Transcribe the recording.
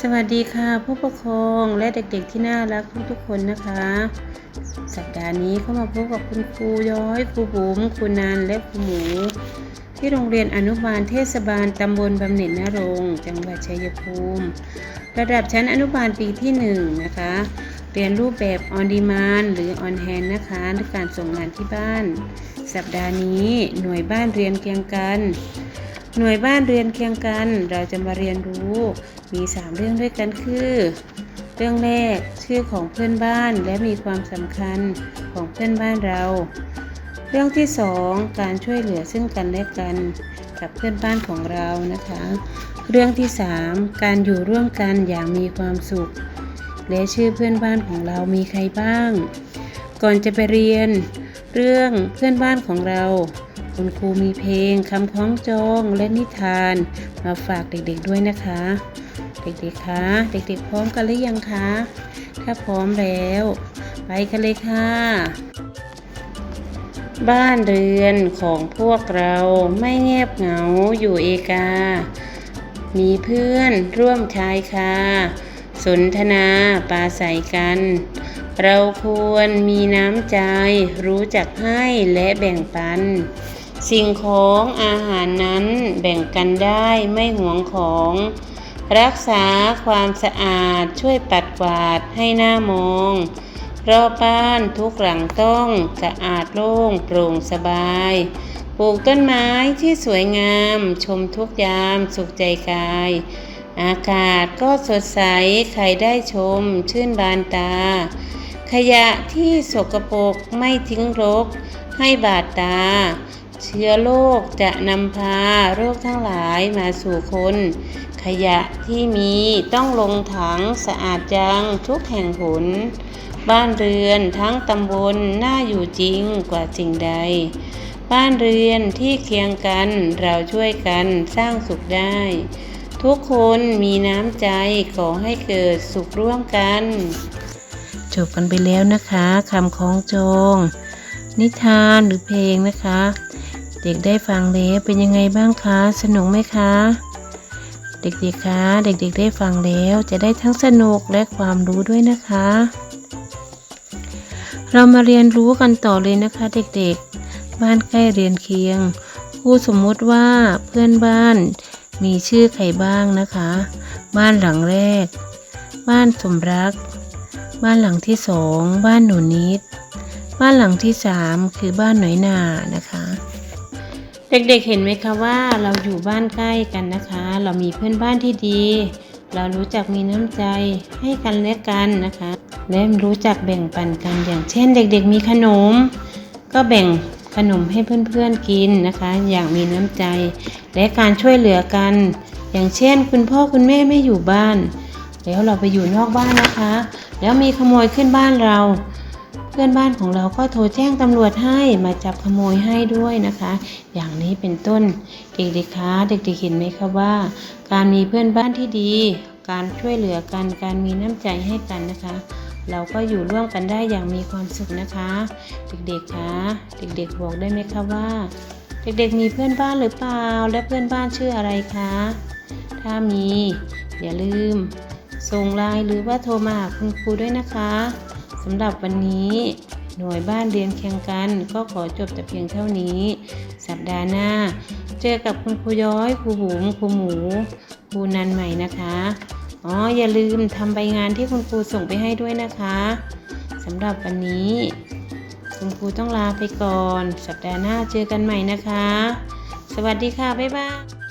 สวัสดีค่ะผู้ปกครองและเด็กๆที่น่ารักทุกๆคนนะคะ สัปดาห์นี้เข้ามาพบกับคุณครูย้อยครูบุ๋มครูนันและครูหมู ที่โรงเรียนอนุบาลเทศบาลตำบลบำเหน็จนรงจังหวัดชัยภูมิ ระดับชั้นอนุบาลปีที่1นงนะคะเรียนรูปแบบ on demand หรือ on hand นะคะด้วยการส่งงานที่บ้าน สัปดาห์นี้หน่วยบ้านเรียนเคียงกัน หน่วยบ้านเรียนเคียงกัน เราจะมาเรียนรู้มี 3 เรื่องด้วยกันคือ เรื่องแรกชื่อของเพื่อนบ้านและมีความสำคัญของเพื่อนบ้านเรา เรื่องที่ 2 การช่วยเหลือซึ่งกันและกันกับเพื่อนบ้านของเรานะคะ เรื่องที่ 3 การอยู่ร่วมกันอย่างมีความสุข และชื่อเพื่อนบ้านของเรามีใครบ้าง ก่อนจะไปเรียน เรื่องเพื่อนบ้านของเรา คุณครูมีเพลงคำคล้องจองและนิทานมาฝากเด็กๆด้วยนะคะ เด็กๆคะเด็กๆพร้อมกันหรือยังคะ ถ้าพร้อมแล้ว ไปกันเลยค่ะ บ้านเรือนของพวกเราไม่เงียบเหงาอยู่เอกา มีเพื่อนร่วมชายคาสนทนาปาศัยกัน เราควรมีน้ำใจ รู้จักให้และแบ่งปัน สิ่งของอาหารนั้นแบ่งกันได้ไม่หวงของ รักษาความสะอาดช่วยปัดกวาดให้หน้ามอง รอบบ้านทุกหลังต้องสะอาดโล่งโปร่งสบาย ปลูกต้นไม้ที่สวยงามชมทุกยามสุขใจกาย อากาศก็สดใสใครได้ชมชื่นบานตา ขยะที่สกปรกไม่ทิ้งรกให้บาดตา เชื้อโรคจะนำพาโรคทั้งหลายมาสู่คน ขยะที่มีต้องลงถังสะอาดจังทุกแห่งหน บ้านเรือนทั้งตำบลน่าอยู่จริงกว่าสิ่งใด บ้านเรือนที่เคียงกันเราช่วยกันสร้างสุขได้ ทุกคนมีน้ำใจขอให้เกิดสุขร่วมกัน จบกันไปแล้วนะคะคำคล้องจองนิทานหรือเพลงนะคะ เด็กได้ฟังแล้วเป็นยังไงบ้างคะ สนุกไหมคะ เด็กๆคะเด็กๆได้ฟังแล้วจะได้ทั้งสนุกและความรู้ด้วยนะคะ เรามาเรียนรู้กันต่อเลยนะคะเด็กๆ บ้านใกล้เรียนเคียงผู้สมมุติว่าเพื่อนบ้านมีชื่อใครบ้างนะคะ บ้านหลังแรก บ้านสมรัก บ้านหลังที่สอง บ้านหนูนิด บ้านหลังที่สามคือบ้านหน่อยนานะคะ เด็กๆเห็นไหมคะว่าเราอยู่บ้านใกล้กันนะคะ เรามีเพื่อนบ้านที่ดี เรารู้จักมีน้ำใจให้กันและกันนะคะ และรู้จักแบ่งปันกันอย่างเช่น เด็กๆมีขนม ก็แบ่งขนมให้เพื่อนๆกินนะคะ อย่างมีน้ำใจ และการช่วยเหลือกัน อย่างเช่น คุณพ่อคุณแม่ไม่อยู่บ้าน แล้วเราไปอยู่นอกบ้านนะคะ แล้วมีขโมยขึ้นบ้านเรา เพื่อนบ้านของเราก็โทรแจ้งตำรวจให้มาจับขโมยให้ด้วยนะคะ อย่างนี้เป็นต้นเด็กๆคะเด็กๆเห็นไหมคะว่า การมีเพื่อนบ้านที่ดี การช่วยเหลือกันการมีน้ำใจให้กันนะคะ เราก็อยู่ร่วมกันได้อย่างมีความสุขนะคะ เด็กๆคะเด็กๆบอกได้ไหมคะว่า เด็กๆมีเพื่อนบ้านหรือเปล่า และเพื่อนบ้านชื่ออะไรคะถ้ามี อย่าลืมส่งไลน์หรือว่าโทรมาหาคุณครูด้วยนะคะ สำหรับวันนี้หน่วยบ้านเรียนเคียงกัน ก็ขอจบแต่เพียงเท่านี้ สัปดาห์หน้า เจอกับคุณครูย้อยครูบุ๋มครูหมูครูนันใหม่นะคะอ๋ออย่าลืมทำใบงานที่คุณครูส่งไปให้ด้วยนะคะสำหรับวันนี้ คุณครูต้องลาไปก่อน สัปดาห์หน้าเจอกันใหม่นะคะ สวัสดีค่ะ บ๊ายบาย